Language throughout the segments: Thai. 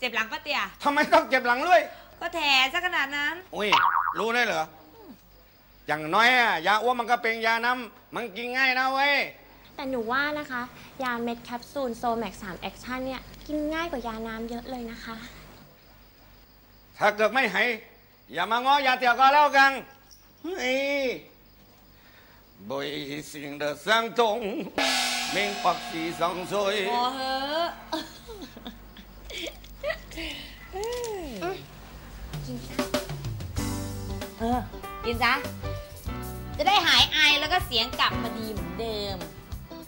เจ็บหลังปะเตี่ยทำไมต้องเจ็บหลังด้วย ก็แถซะขนาดนั้น อุ้ย รู้ได้เหรอ อย่างน้อยอะยาอ้วนมันก็เป็นยาน้ำมันกินง่ายนะเว้ย แต่หนูว่านะคะ ยาเม็ดแคปซูลโซแม็ก3แอคชั่นเนี่ย กินง่ายกว่ายาน้ำเยอะเลยนะคะ ถ้าเกิดไม่หายอย่ามาง้อยาเตียวก็แล้วกันเฮ้ยบอยสิ่งเดอสังตงเมงปักสีสังซวยพอเหอะ เออกินซะ จะได้หายไอแล้วก็เสียงกลับมาดีเหมือนเดิมอืม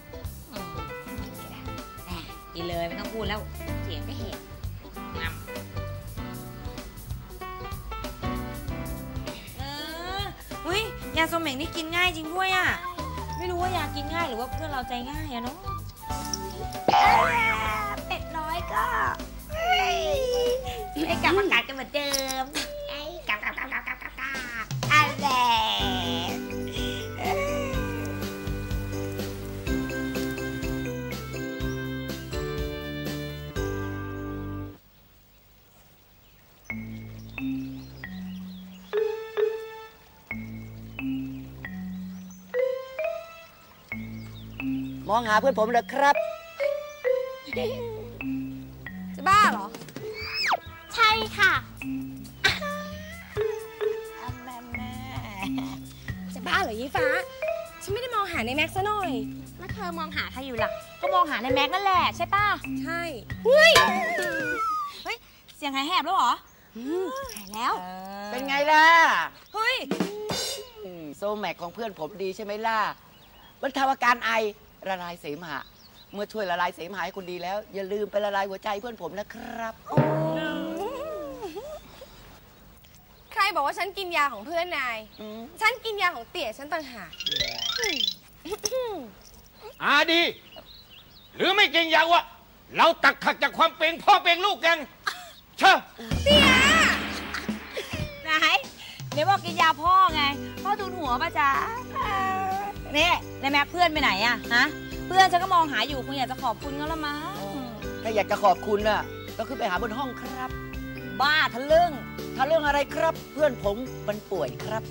แหม่กินเลยไม่ต้องพูดแล้ว เสียงก็เห็นงำเอออุ้ยยาโซเมงนี่กินง่ายจริงด้วยอะ ไม่รู้ว่ายากินง่ายหรือว่าเพื่อนเราใจง่ายอะเนาะเป็ดน้อยก็เอ้ย ให้กลับอากาศกันเหมือนเดิมไอ้กลับกลับกลับกลับกลับกลับกลับอะไรเอ้ยมองหาเพื่อนผมเลยครับ จะบ้าเหรอใช่ ค่ะแม่แม่จะบ้าเหรอยี่ฟ้า ฉันไม่ได้มองหาในแม็กซ์ซะหน่อย แล้วเธอมองหาใครอยู่ล่ะ ก็มองหาในแม็กนั่นแหละใช่ป่ะ ใช่เฮ้ยเสียงหายแหบแล้วเหรอหายแล้ว เป็นไงล่ะ เฮ้ยอืมโซแม็กของเพื่อนผมดีใช่ไหมล่ะบรรเทาอาการไอละลายเสมหะ เมื่อช่วยละลายเสมหะให้คุณดีแล้ว อย่าลืมไปละลายหัวใจเพื่อนผมนะครับ ใคร บอกว่าฉันกินยาของเพื่อนนายอืมฉันกินยาของเตี่ยฉันต่างหากอาดี หรือไม่เก่งยาวะ เราตักขัดจากความเป็นพ่อเป็นลูกกัน เชอะไหนเดี๋ยวบอกกินยาพ่อไง พ่อทูนหัวป่ะจ๊ะนี่แล้วแม่เพื่อนไปไหนอะฮะ เพื่อนฉันก็มองหาอยู่คงอยากจะขอบคุณเขาละมั้งถ้าอยากจะขอบคุณน่ะ ก็ขึ้นไปหาบนห้องครับ บ้าทะลึ่งถ้าเรื่องอะไรครับ เพื่อนผมมันป่วยครับ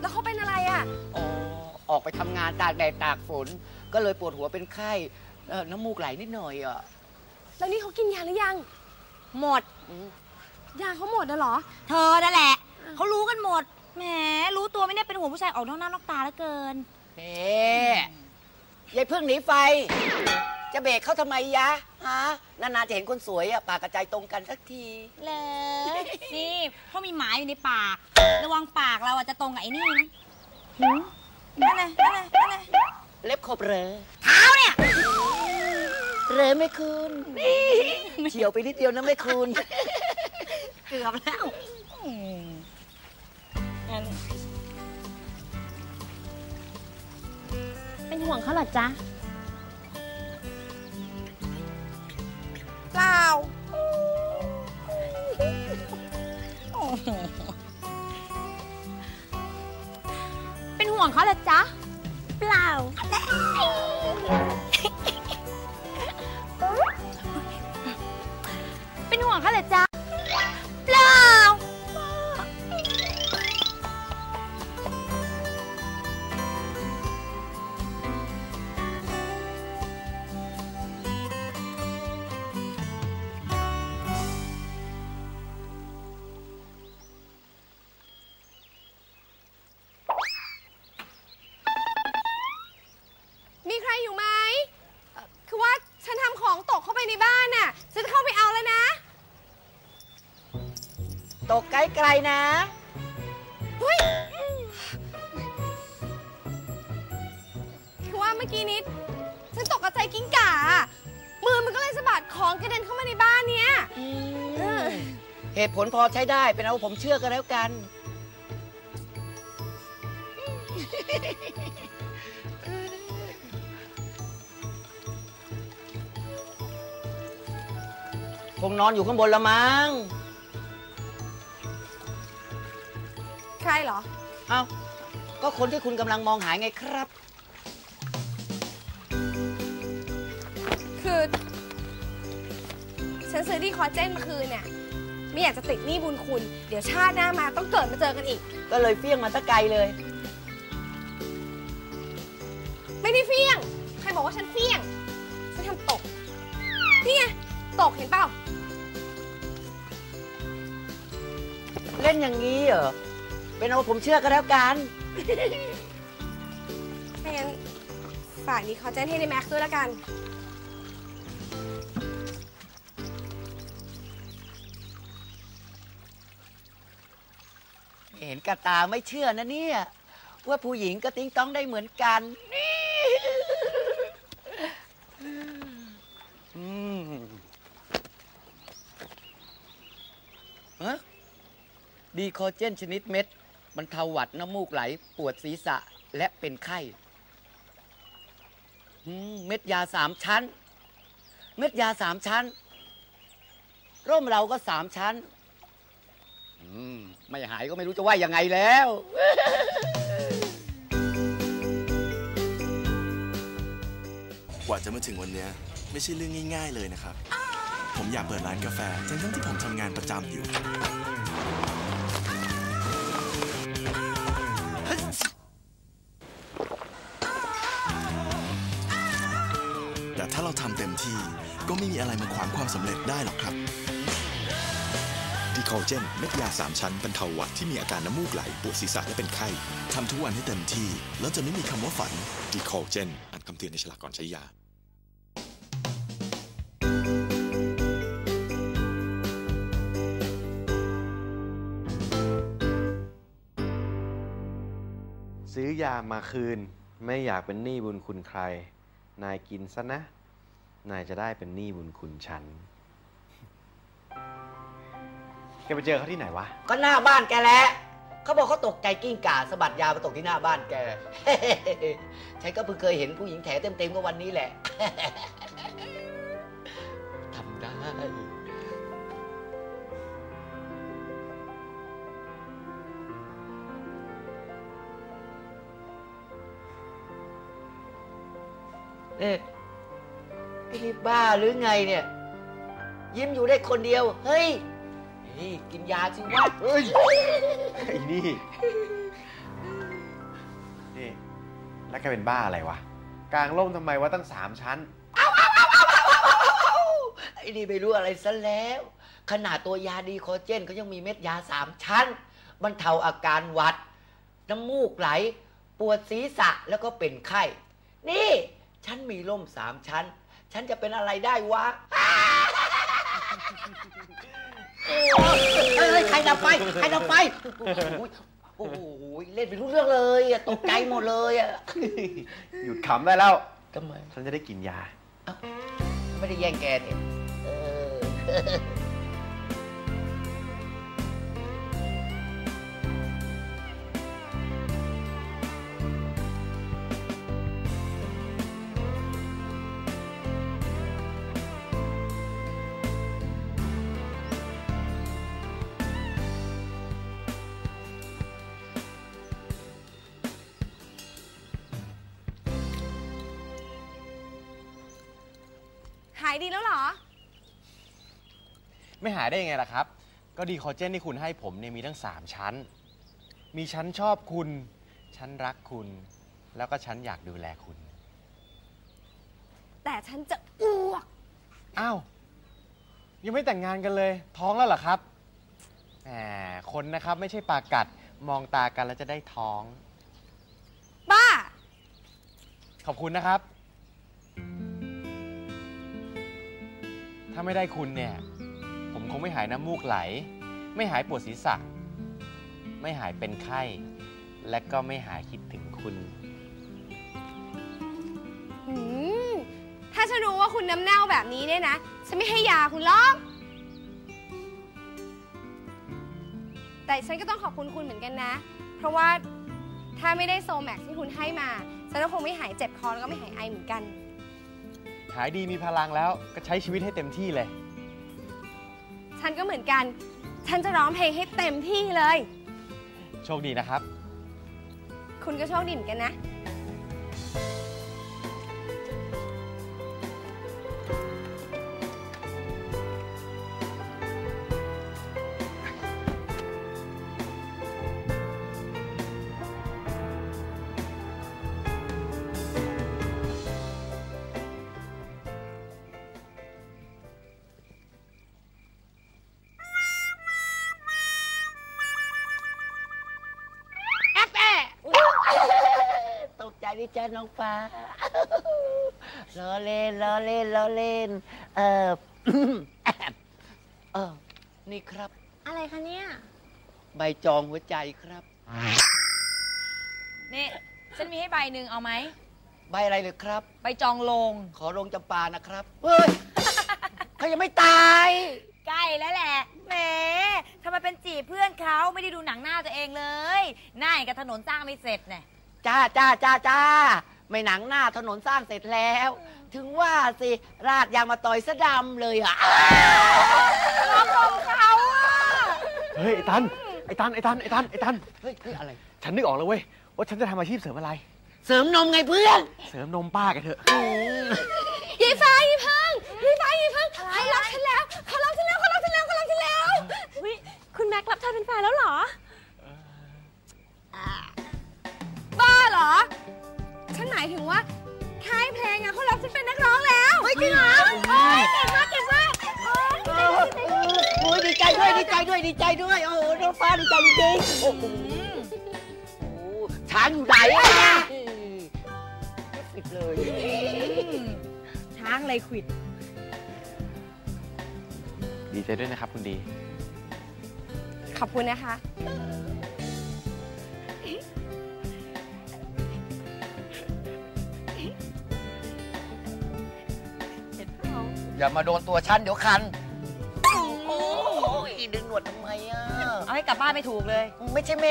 แล้วเขาเป็นอะไรอะอ๋อออกไปทำงานตากแดดตากฝน ก็เลยปวดหัวเป็นไข้เอ่อน้ำมูกไหลนิดหน่อยอะแล้วนี่เขากินยาหรือยัง หมด ยาเขาหมดแล้วเหรอ เธอนั่นแหละ เขารู้กันหมด แหม รู้ตัวไหม่ได้เป็นหัวผู้ชายออกนอกหน้านอกตาเหลือเกินเอ๊ยายเพิ่งหนีไฟ จะเบรกเขาทำไมยะฮะนานๆจะเห็นคนสวยอะปากกระจายตรงกันสักที เลยนี่เขามีหมาอยู่ในปาก ระวังปากเราอะจะตรงกับไอ้นี่นะนั่นไงนั่นไงนั่นไงเล็บขบเหรอเท้าเนี่ยเหรอไม่คุณเฉียวไปนิดเดียวนะไม่คุณ เกือบแล้วอืมอันเป็นห่วงเขาเหรอจ๊ะ เป็นห่วงเขาเหรอจ๊ะ เปล่า เป็นห่วงเขาเหรอจ๊ะ กไกลๆนะเฮ้ยคือว่าเมื่อกี้นี้ฉันตกกระใจกิ้งก่าอะมือมันก็เลยสะบัดของกระเด็นเข้ามาในบ้านเนี้ยเออเหตุผลพอใช้ได้เป็นเอาผมเชื่อกันแล้วกัน คงนอนอยู่ข้างบนละมั้ง ครเหรอ เอ้าก็คนที่คุณกำลังมองหาไงครับ คือ ฉันซื้อดีคอเจนมาคืนเนี่ยไม่อยากจะติดหนี้บุญคุณ เดี๋ยวชาติหน้ามาต้องเกิดมาเจอกันอีก ก็เลยเฟี้ยงมาตะไกลเลย ไม่ได้เฟี้ยง ใครบอกว่าฉันเฟี้ยง ฉันทำตก นี่ไง ตกเห็นเปล่า เล่นอย่างนี้เหรอ เป็นเอาผมเชื่อก็แล้วกันถ้างั้นฝากดีคอเจนให้ในแม็กซ์ด้วยละกัน เห็นกระตาไม่เชื่อนะเนี่ย ว่าผู้หญิงก็ติ้งต้องได้เหมือนกันนี่อืมฮะดีคอเจนชนิดเม็ด บรรเทาหวัดน้ำมูกไหล ปวดศีรษะและเป็นไข้เม็ดยาสามชั้น เม็ดยาสามชั้น ร่มเราก็สามชั้นมไม่หายก็ไม่รู้จะว่ายังไงแล้ว กว่าจะมาถึงวันนี้ไม่ใช่เรื่องง่าย ๆ เลยนะครับ ผมอยากเปิดร้านกาแฟทั้งๆที่ผมทำงานประจำอยู่ ได้หรอกครับดีคอลเจนเม็ดยา 3 ชั้นบรรเทาหวัดที่มีอาการน้ำมูกไหลปวดศีรษะและเป็นไข้ทำทุกวันให้เต็มที่ แล้วจะไม่มีคำว่าฝันดีคอลเจนอ่านคำเตือนในฉลากก่อนใช้ยาซื้อยามาคืน ไม่อยากเป็นหนี้บุญคุณใคร นายกินซะนะ นายจะได้เป็นหนี้บุญคุณฉัน แกไปเจอเขาที่ไหนวะ ก็หน้าบ้านแกแหละเขาบอกเขาตกใจกิ้งก่าสะบัดยามาตกที่หน้าบ้านแก ฉันก็เพิ่งเคยเห็นผู้หญิงแถเต็มๆก็วันนี้แหละ ทำได้เอ๊ะไอ้นี่บ้าหรือไงเนี่ย ยิ้มอยู่ได้คนเดียว เฮ้ย นี่กินยาสิวะเฮ้ยไอ้นี่ นี่ แล้วแกเป็นบ้าอะไรวะ กลางร่มทำไมว่าตั้งสามชั้นไอ้นี่ไม่รู้อะไรซะแล้ว ขนาดตัวยาดีคอเจนเขายังมีเม็ดยาสามชั้นบรรเทาอาการหวัด น้ำมูกไหล ปวดศีรษะแล้วก็เป็นไข้ นี่ ฉันมีร่มสามชั้น ฉันจะเป็นอะไรได้วะ เฮ้ยใครดับไฟใครดับไฟโอ้โหโอ้โหเล่นไปรู้เรื่องเลยอะตกใจหมดเลยอะหยุดขำได้แล้วทำไมฉันจะได้กินยา ไม่ได้แย่งแกเนี่ยเออายดีแล้วเหรอ ไม่หายได้ยังไงล่ะครับ ก็ดีคอเจนที่คุณให้ผมเนี่ยมีทั้งสามชั้น มีชั้นชอบคุณ ชั้นรักคุณ แล้วก็ชั้นอยากดูแลคุณ แต่ฉันจะอ้วก อ้าว ยังไม่แต่งงานกันเลย ท้องแล้วเหรอครับแหมคนนะครับไม่ใช่ปลากัดมองตากันแล้วจะได้ท้อง บ้า ขอบคุณนะครับ ถ้าไม่ได้คุณเนี่ย ผมคงไม่หายน้ำมูกไหล ไม่หายปวดศีรษะ ไม่หายเป็นไข้ และก็ไม่หายคิดถึงคุณถ้าฉันรู้ว่าคุณน้ำเน่าแบบนี้เนี่ยนะ ฉันไม่ให้ยาคุณหรอก แต่ฉันก็ต้องขอบคุณคุณเหมือนกันนะ เพราะว่าถ้าไม่ได้โซแม็กที่คุณให้มา ฉันก็คงไม่หายเจ็บคอแล้วก็ไม่หายไอเหมือนกัน หายดีมีพลังแล้วก็ใช้ชีวิตให้เต็มที่เลย ฉันก็เหมือนกัน ฉันจะร้องเพลงให้เต็มที่เลย โชคดีนะครับ คุณก็โชคดีเหมือนกันนะ จ้าน้องฟ้าล้อเล่นล้อเล่นล้อเล่น เออเออนี่ครับ อะไรคะเนี่ย ใบจองหัวใจครับ นี่ฉันมีให้ใบหนึ่งเอาไหม ใบอะไรเลยครับ ใบจองโลง ขอลงจำปานะครับ เฮ้ยเขายังไม่ตาย ใกล้แล้วแหละ แหมทำไมเป็นจีบเพื่อนเขาไม่ได้ดูหนังหน้าตัวเองเลย หน้าอย่างกับถนนสร้างไม่เสร็จเนี่ย จ้าจ้าจ้าจ้าไม่หนังหน้าถนนสร้างเสร็จแล้ว ถึงว่าสิราดยางมาต่อยสะดำเลยอะเฮ้ยไอ้ตันไอ้ตันไอ้ตันไอ้ตันไอ้ตันเฮ้ยเฮ้ยอะไร ฉันนึกออกแล้วเว้ยว่าฉันจะทำอาชีพเสริมอะไร เสริมนมไงเพื่อนเสริมนมป้าแกันเถอะยีฟ้ายีพังยีฟ้ายีพังเขารักฉันแล้วเขารักฉันแล้วเขารักฉันแล้วเขารักฉันแล้ววิคุณแม็กรับเธอเป็นแฟนแล้วเหรอายถึงว่าค่ายเพลงอะเขารับฉันเป็นนักร้องแล้วเฮ้ยจริงเหรอเฮ้ยเก่งมากเก่งมากโอ๊ยโอ้ยดีใจด้วยดีใจด้วยดีใจด้วยโอ้โหน้องฟ้าดีใจจริงๆโอ้โหโอ้โหช้างอยู่ไหนอะปิดเลยช้างเลยขวิด ดีใจด้วยนะครับคุณดี ขอบคุณนะคะ อย่ามาโดนตัวฉันเดี๋ยวคัน โอ้ยดึงหนวดทำไมอะ เอาให้กลับบ้านไม่ถูกเลย ไม่ใช่แม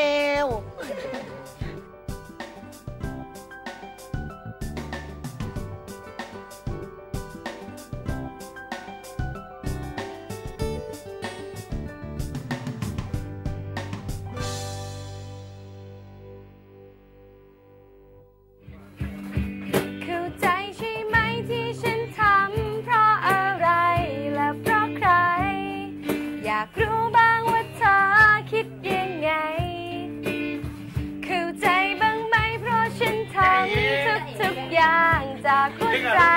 ว อย่า